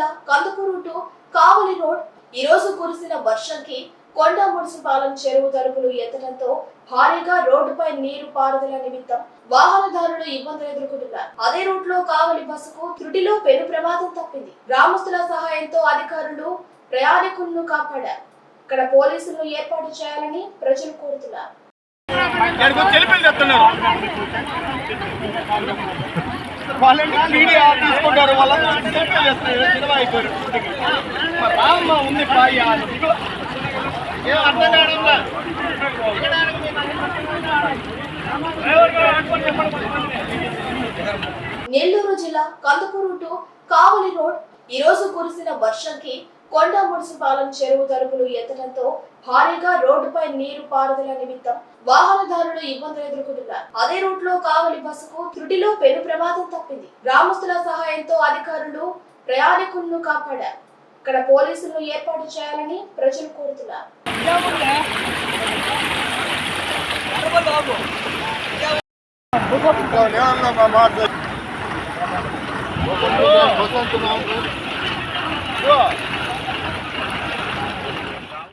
జిల్లా Kandukur to Kavali road. ఈ రోజు కురిసిన వర్షంకి కొండ మున్సిపాలం చెరువు తలుపులు ఎత్తడంతో భారీగా రోడ్డుపై నీరు పారుదల నిమిత్తం వాహనదారులు ఇబ్బందులు ఎదుర్కొంటున్నారు. అదే రూట్లో కావలి బస్సుకు త్రుటిలో పెను ప్రమాదం తప్పింది. గ్రామస్తుల సహాయంతో అధికారులు ప్రయాణికులను కాపాడారు. ఇక్కడ పోలీసులు ఏర్పాటు చేయాలని ప్రజలు కోరుతున్నారు. వాళ్ళని మీడియా తీసుకుంటారు వాళ్ళందరూ సినిమా అయిపోయారు. మరి ఉంది పాయ ఏం అర్థం కావడంలా నెల్లూరు జిల్లా కందుకూరు టు కావలి రోడ్. ఈ రోజు కురిసిన వర్షంకి కొండ మున్సిపాలం చెరువు తలుపులు ఎత్తడంతో భారీగా రోడ్డుపై నీరు పారుదల నిమిత్తం వాహనదారులు ఇబ్బందులు ఎదుర్కొంటున్నారు అదే రూట్లో కావలి బస్సుకు త్రుటిలో పెను ప్రమాదం తప్పింది. గ్రామస్తుల సహాయంతో అధికారులు ప్రయాణికులను కాపాడారు. ఇక్కడ పోలీసులు ఏర్పాటు చేయాలని ప్రజలు కోరుతున్నారు.